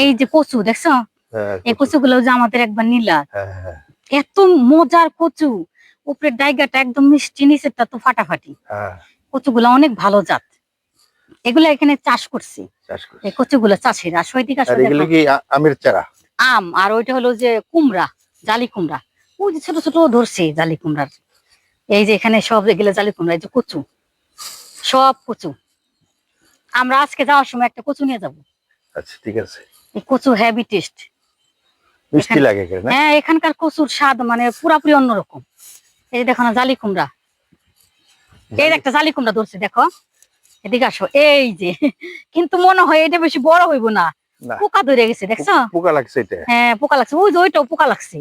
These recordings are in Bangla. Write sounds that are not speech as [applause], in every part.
এই যে কচু দেখছ? হ্যাঁ এই কচু। কচুগুলো যে আমাদের একবার নিলা। হ্যাঁ হ্যাঁ। এত মজার কচু। উপরের ডাইগাটা একদম মিষ্টি নিচেরটা তো ফাটাফাটি। কচুগুলো অনেক ভালো জাত। এগুলো এখানে চাষ করছি। এই কচুগুলো চাষের। আর সৈদিক আমের চারা? আম আর ওইটা হলো যে কুমড়া জালি কুমড়া। ওই যে ছোট ছোট ধরছে জালি কুমড়ার। এই যে এখানে সব এগুলো জালি কুমড়া এই যে কচু। সব কচু। আমরা আজকে যাওয়ার সময় একটা কচু নিয়ে যাব। আচ্ছা ঠিক আছে। এই কচু হেভি টেস্ট মিষ্টি লাগে এখানে? হ্যাঁ এখানকার কচুর স্বাদ মানে পুরাপুরি অন্যরকম। এই দেখো না জালি কুমড়া। এই একটা জালি কুমড়া ধরছে দেখো। এদিকে আসো এই যে। কিন্তু মনে হয় এটা বেশি বড় হইব না। না। পোকা ধরে গেছে দেখছ? পোকা লাগছে এটা। হ্যাঁ পোকা লাগছে। ওই যে ওইটাও পোকা লাগছে।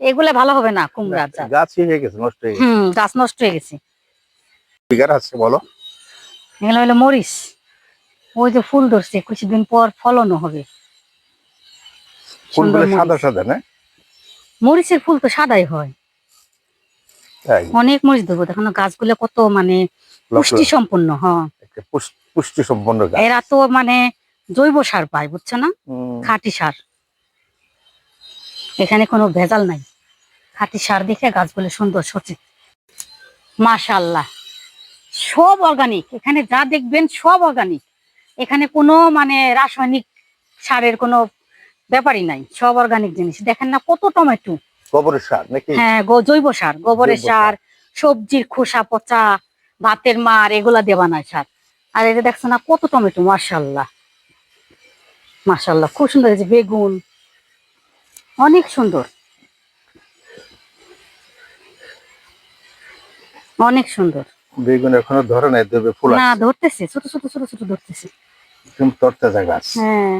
এগুলা ভালো হবে না কুমড়া গাছ হয়ে গেছে নষ্ট হয়ে গেছে। হুম গাছ নষ্ট হয়ে গেছে। বিঘার আছে বলো। এগুলো হলো মরিচ। ওই যে ফুল ধরছে কিছুদিন পর ফলনও হবে। ফুলগুলো সাদা সাদা না? মরিচের ফুল তো সাদাই হয়। অনেক মরিচ ধরবো দেখো গাছগুলো কত মানে পুষ্টি সম্পন্ন হ্যাঁ। পুষ্টি সম্পন্ন এরা তো মানে জৈব সার পায় বুঝছ না? খাঁটি সার। এখানে কোনো ভেজাল নাই। খাঁটি সার দেখে গাছগুলো সুন্দর সচিত মাশাল্লাহ সব অর্গানিক এখানে যা দেখবেন সব অর্গানিক এখানে কোনো মানে রাসায়নিক সারের কোনো ব্যাপারই নাই সব অর্গানিক জিনিস। দেখেন না কত টমেটো। গোবরের সার নাকি? হ্যাঁ জৈব সার গোবরের সার। সবজির খোসা পচা ভাতের মার এগুলা দেওয়া নাই সার। আর এটা দেখছ না কত টমেটো মার্শাল্লাহ মার্শাল্লাহ খুব সুন্দর হয়েছে বেগুন। অনেক সুন্দর। অনেক সুন্দর। বেগুন এখনও ধরে নাই দেবে ফুল না ধরতেছে ছোট ছোট ছোট ছোট ধরতেছে। একদম তরতাজা গাছ। হ্যাঁ।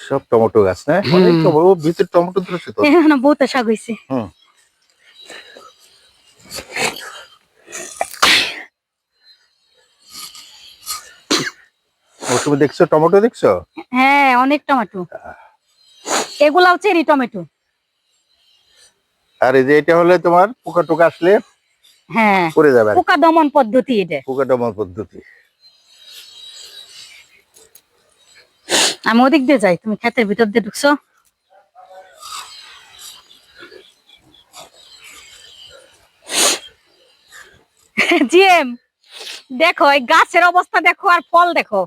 সব টমেটো গাছ না? অনেক টমেটো ভিতরে টমেটো ধরেছে তো। এখানে বহুত শাক হয়েছে হুম। তুমি দেখছ টমেটো দেখছ? হ্যাঁ অনেক টমেটো। এগুলাও চেরি টমেটো। আর এই যে এটা হলে তোমার পোকা টোকা আসলে হ্যাঁ পড়ে যাবে পোকা দমন পদ্ধতি এটা। পোকা দমন পদ্ধতি। আমি ওদিক দিয়ে যাই তুমি ক্ষেতের ভিতর দিয়ে ঢুকছো? জিএম দেখো এই গাছের অবস্থা দেখো আর ফল দেখো।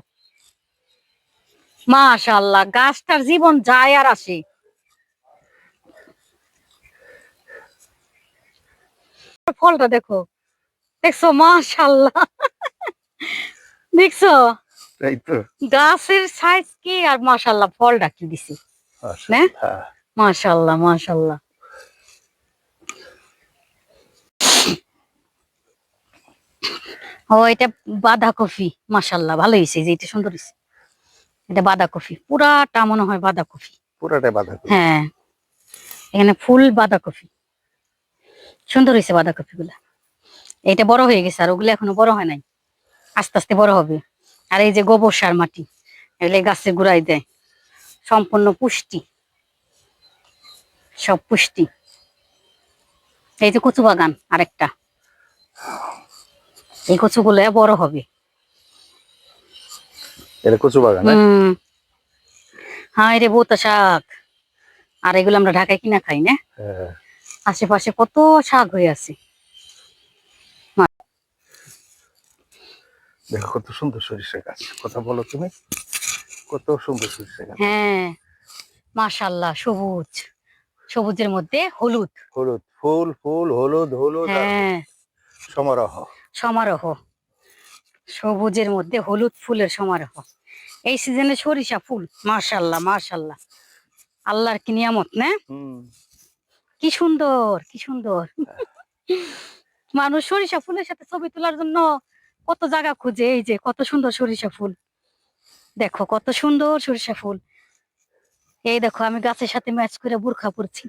মাশাল্লাহ গাছটার জীবন যায় আর আসে। ফলটা দেখো। দেখছ? মাশাল্লাহ দেখছ? গাছের সাইজ কি আর মাশাল্লাহ ফলটা কি দিছি। মাশাল্লাহ মাশাল্লাহ ও এটা বাঁধাকপি মাশাল্লাহ ভালো হয়েছে যে এটা সুন্দর হয়েছে এটা বাঁধাকপি পুরাটা মনে হয় বাঁধাকপি। পুরাটাই বাধা হ্যাঁ। এখানে ফুল বাঁধাকপি। সুন্দর হয়েছে বাঁধাকপি গুলা এটা বড় হয়ে গেছে আর ওগুলো এখনও বড় হয় নাই। আস্তে আস্তে বড় হবে। আর এই যে গোবর সার মাটি এগুলো গাছে গুড়াই দেয়। সম্পূর্ণ পুষ্টি। সব পুষ্টি। এই যে কচু বাগান আরেকটা। এই কচুগুলো বড় হবে। এটা কচু বাগান হ্যাঁ? হ্যাঁ রে বোতা শাক। আর এগুলো আমরা ঢাকায় কিনা খাই না? হ্যাঁ। আশেপাশে কত শাক হয়ে আছে। দেখো কত সুন্দর সরিষা গাছ। কথা বলো তুমি। কত সুন্দর সরিষা গাছ। হ্যাঁ মাশাল্লাহ সবুজ। সবুজের মধ্যে হলুদ। হলুদ ফুল ফুল হলুদ হলুদ হ্যাঁ। সমারোহ। সমারোহ। সবুজের মধ্যে হলুদ ফুলের সমারোহ। এই সিজনে সরিষা ফুল মাশাল্লাহ মাশাল্লাহ আল্লাহর কি নিয়ামত না? হুম। কি সুন্দর কি সুন্দর। মানুষ সরিষা ফুলের সাথে ছবি তোলার জন্য কত জায়গা খুঁজে এই যে কত সুন্দর সরিষা ফুল। দেখো কত সুন্দর সরিষা ফুল। এই দেখো আমি গাছের সাথে ম্যাচ করে বুরখা পরছি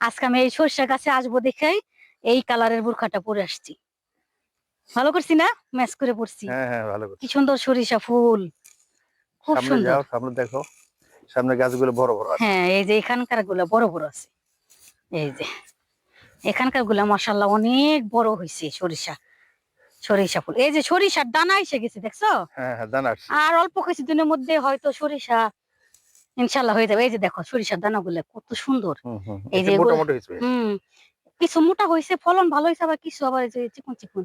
আজকে আমি এই সরিষা গাছে আসব দেখাই এই কালারের বুরখাটা পরে আসছি। ভালো করছি না? ম্যাচ করে পরছি হ্যাঁ হ্যাঁ কি সুন্দর সরিষা ফুল। খুব সুন্দর। সামনে দেখো। সামনে গাছগুলো বড় বড় হ্যাঁ এই যে এখানকারগুলো বড় বড় আছে। এই যে এখানকারগুলা মশাল্লা অনেক বড় হয়েছে সরিষা সরিষা ফুল। এই যে সরিষার দানা এসে গেছে দেখছ? হ্যাঁ হ্যাঁ দানা। আর অল্প কিছুদিনের মধ্যে হয়তো সরিষা ইনশাল্লাহ হয়ে যাবে। এই যে দেখো সরিষার দানাগুলো কত সুন্দর। এই যে হুম কিছু মোটা হয়েছে ফলন ভালো হয়েছে আবার কিছু আবার চিকুন চিকুন।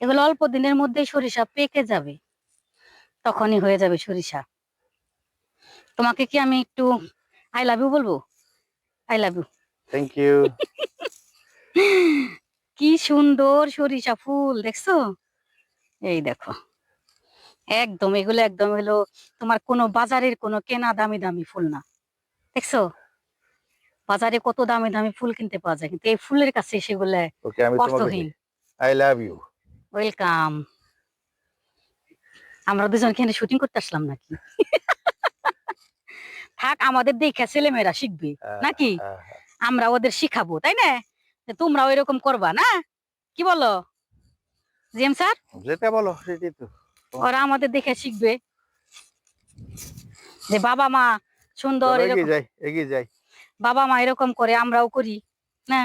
এগুলো অল্প দিনের মধ্যেই সরিষা পেকে যাবে তখনই হয়ে যাবে সরিষা। তোমাকে কি আমি একটু আই লাভ ইউ বলব? I love you. Thank you [laughs] কি সুন্দর সরিষা ফুল দেখছ? এই দেখো। একদম এগুলো একদম হলো তোমার কোনো বাজারের কোনো কেনা দামি দামি ফুল না। দেখছ? বাজারে কত দামি দামি ফুল কিনতে পাওয়া যায় কিন্তু এই ফুলের কাছে সেগুলো ওকে আমি তোমাকে অর্থহীন আই লাভ ইউ ওয়েলকাম আমরা দুজন এখানে শুটিং করতে আসলাম নাকি? [laughs] থাক আমাদের দেখে ছেলেমেয়েরা শিখবে। নাকি? আমরা ওদের শিখাবো তাই না? তোমরা তোমরাও এরকম করবা না? কি বলো? GM sir? যেটা বলো সেটাই তো। ওরা আমাদের দেখে শিখবে। যে বাবা মা সুন্দর এগিয়ে যাই এগিয়ে যাই। বাবা মা এরকম করে আমরাও করি না?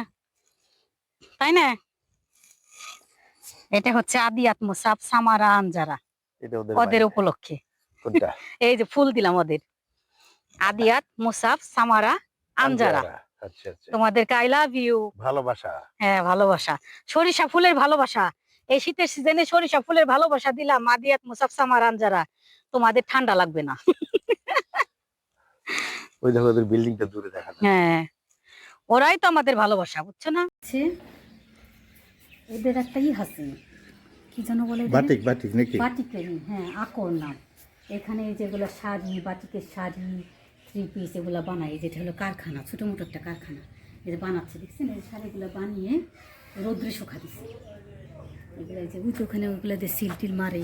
তাই না? এটা হচ্ছে আদি আত্মসাপ সামারা আনজারা। ওদের ওদের উপলক্ষে। [laughs] এই যে ফুল দিলাম ওদের। আদিয়াত মুসাফ সামারা আনজারা। আচ্ছা আচ্ছা। তোমাদেরকে আই লাভ ইউ ভালোবাসা। হ্যাঁ ভালোবাসা। সরিষা ফুলের ভালোবাসা। এই শীতের সিজনে সরিষা ফুলের ভালোবাসা দিলাম আদিয়াত মুসাফ সামার তোমাদের ঠান্ডা লাগবে না। ওই দেখো ওদের বিল্ডিংটা দূরে দেখা যায় হ্যাঁ। ওরাই তো আমাদের ভালোবাসা বুঝছ না? এদের একটা ই হাসি কি যেন বলে বাটিক বাটিক নাকি? বাটিকেরই হ্যাঁ আকর নাম। এখানে যেগুলো শাড়ি বাটিকের শাড়ি থ্রি পিস এগুলো বানায় যেটা হলো কারখানা ছোটো মোটো একটা কারখানা। এই যে বানাচ্ছে দেখছেন? এই শাড়িগুলো বানিয়ে রৌদ্রে শুকা দিচ্ছে এগুলো এই যে উঁচু ওখানে ওগুলো দিয়ে সিল টিল মারে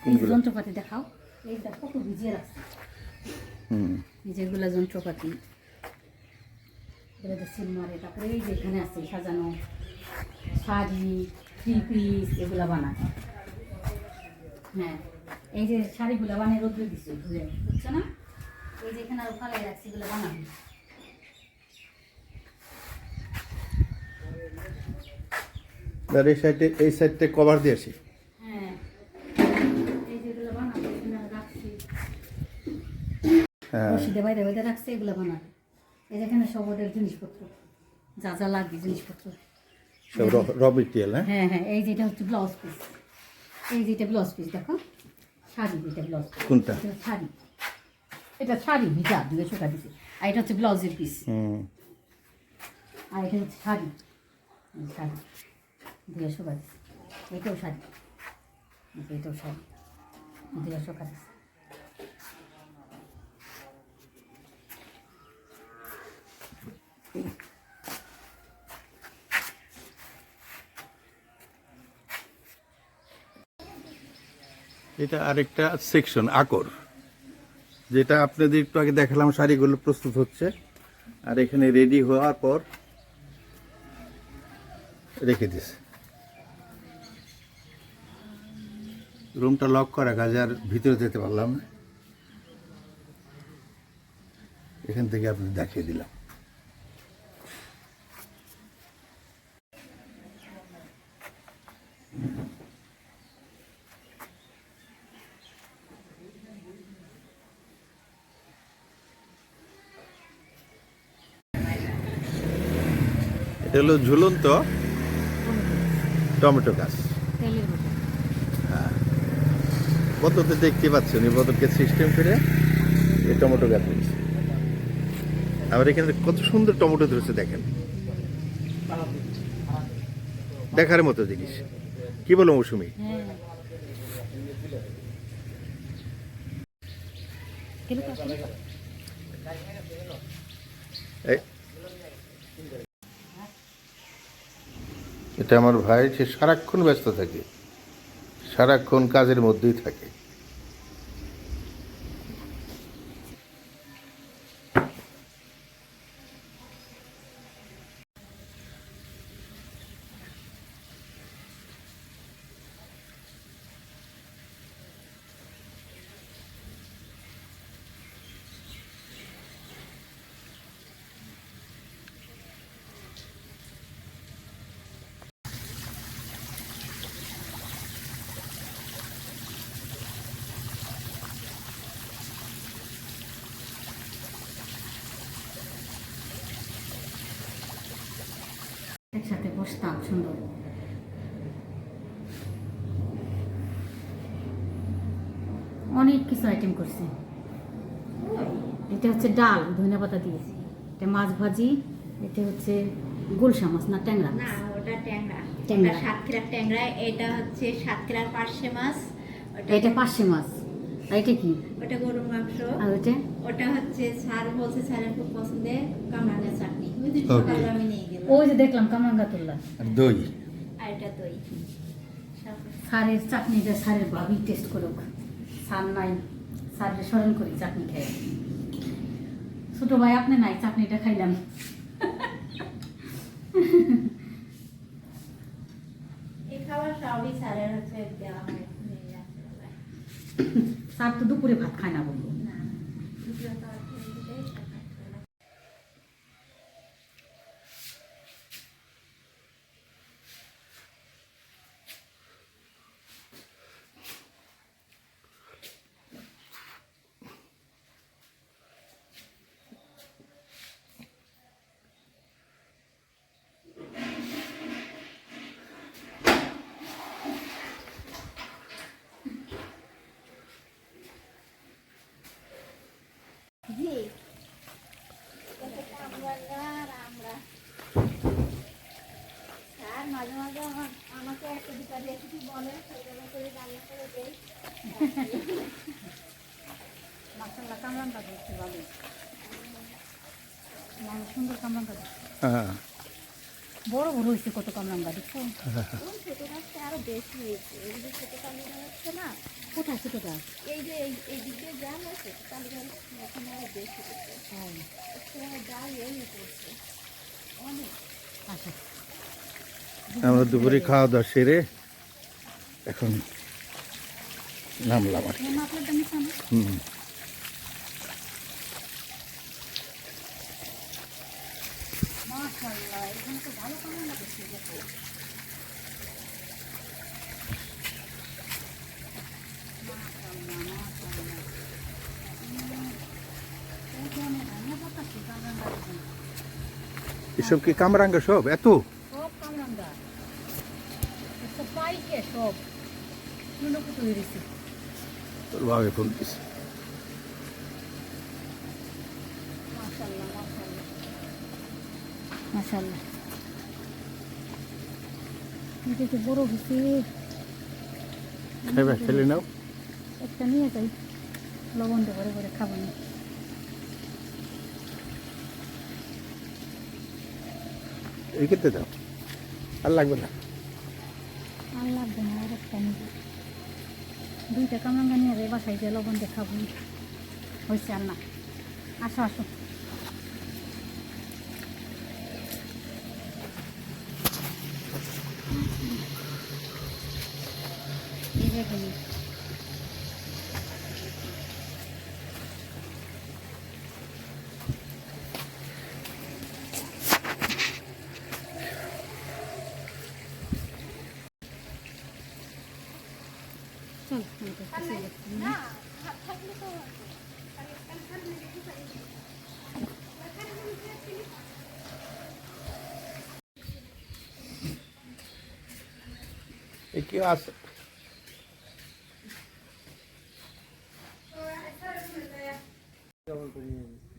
এই যে যন্ত্রপাতি দেখাও। এইটা কত ভিজিয়ে রাখছে। এই যেগুলো যন্ত্রপাতি। এগুলো দিয়ে সিল মারে। তারপরে এই যে এখানে আছে সাজানো শাড়ি থ্রি পিস এগুলা বানায়। হ্যাঁ এই যে শাড়িগুলো বানিয়ে রোদ্রে দিচ্ছে ঘুরে বুঝছ না? এই যে এখানে আরও ফালাই রাখছি এগুলো বানাবে। আর এই সাইডে এই সাইডটা কভার দিয়েছি। এই যেগুলো বানাবে এখানে রাখছি। রশিদে বাইরে বাইরে রাখছে এগুলো বানাবে। এই যে সব ওদের জিনিসপত্র যা যা লাগবে জিনিসপত্র। সব র মেটেরিয়াল হ্যাঁ? হ্যাঁ হ্যাঁ এই যেটা হচ্ছে ব্লাউজ পিস এই যেটা ব্লাউজ পিস দেখো। শাড়ি ব্লাউজ পিস কোনটা? শাড়ি। এটা শাড়ি ভিজা দুটো শুকা দিছে আর এটা হচ্ছে ব্লাউজের পিস হুম। আর এটা হচ্ছে শাড়ি। শাড়ি। দুটো শুকা দিছে এটাও শাড়ি। এটাও শাড়ি। দুটো শুকা দিছে এটা আরেকটা সেকশন আকর। যেটা আপনাদের একটু আগে দেখালাম, শাড়িগুলো প্রস্তুত হচ্ছে। আর এখানে রেডি হওয়ার পর রেখে দিছে রুমটা লক করা কাজে আর ভিতরে যেতে পারলাম না। এখান থেকে আপনি দেখিয়ে দিলাম। এটা হলো ঝুলন্ত টমেটো গাছ। তেলের মতো। দেখতে পাচ্ছেন? এই বোতলকে সিস্টেম করে এই টমেটো গাছ হয়েছে। আবার এখানে কত সুন্দর টমেটো ধরেছে দেখেন। দেখার মতো জিনিস। কি বলো মৌসুমি? হ্যাঁ গেলো তো আসলে? এই- এটা আমার ভাই সে সারাক্ষণ ব্যস্ত থাকে সারাক্ষণ কাজের মধ্যেই থাকে। একসাথে বসতাম সুন্দর। অনেক কিছু আইটেম করছি। এটা হচ্ছে ডাল ধনে পাতা দিয়েছি। এটা মাছ ভাজি এটা হচ্ছে গুলশা মাছ না ট্যাংরা না ওটা ট্যাংরা। ট্যাংরা। সাতক্ষীরার ট্যাংরা এটা হচ্ছে সাতক্ষীরার পার্শে মাছ। ওটা এটা পার্শে মাছ। আর এটা কি? ওটা গরুর মাংস। আর ওটা? ওটা হচ্ছে স্যার বলছে স্যারের খুব পছন্দের কামরাঙ্গা চাটনি। আমি ওই যে দেখলাম কামরাঙ্গা তুললা আর দই। আর এটা দই। সারের চাটনিটা সারের ভাবি টেস্ট করুক। সার নাই সারের স্মরণ করি চাটনি খাই ছোট ভাই আপনি নাই চাটনিটা খাইলাম। স্যার তো দুপুরে ভাত খায় না বলব না দুপুরে খাবার খেয়ে দিলেই সকালে খেলাম। জি এটা কামরাঙ্গা আর আমরা স্যার মাঝে মাঝে আমার আমাকে একটা ভালো সুন্দর বড় বড় হয়েছে কত কামরাঙ্গা দেখছ ছোট গাছটা বেশি হয়েছে এই যে ছোট হচ্ছে না কোথায় ছোটটা এই যে এই বেশি এই আচ্ছা আমরা দুপুরে খাওয়া দাওয়া সেরে এখন নামলাম আর হুম। এসব কি কামরাঙ্গা সব? এত? সব কামরাঙ্গা। সব পাইকে সব নুনো কুটো হয়ে গেছে তোর ভাবে ফোন দিছে। মাশাআল্লাহ। মাশাআল্লাহ মাশাআল্লাহ এটা তো বড় হয়েছে। খাইবা খেলে নাও। একটা নিয়ে যাই। লবণ দিয়ে ভরে ভরে খাব না। এই খেতে দাও। আর লাগবে না। আর লাগবে না আর একটা নিয়ে দুইটা কামরাঙ্গা নিয়ে বাসায় গিয়ে লবণ দেখাবো। হয়েছে আর না? আসো আসো এই যে এখানে। চল আমি তো কিছু দেখছি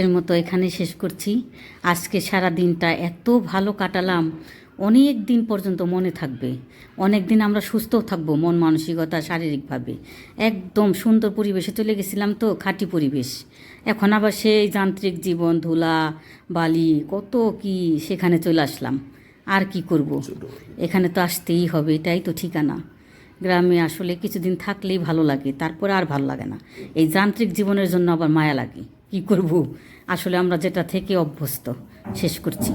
আজকের মতো এখানে শেষ করছি। আজকে সারা দিনটা এত ভালো কাটালাম অনেক দিন পর্যন্ত মনে থাকবে। অনেক দিন আমরা সুস্থও থাকব মন মানসিকতা শারীরিকভাবে। একদম সুন্দর পরিবেশে চলে গেছিলাম তো খাঁটি পরিবেশ। এখন আবার সেই যান্ত্রিক জীবন ধুলা বালি কত কি সেখানে চলে আসলাম। আর কি করব? এখানে তো আসতেই হবে এটাই তো ঠিকানা। গ্রামে আসলে কিছুদিন থাকলেই ভালো লাগে তারপরে আর ভালো লাগে না। এই যান্ত্রিক জীবনের জন্য আবার মায়া লাগে। কি করব? আসলে আমরা যেটা থেকে অভ্যস্ত শেষ করছি।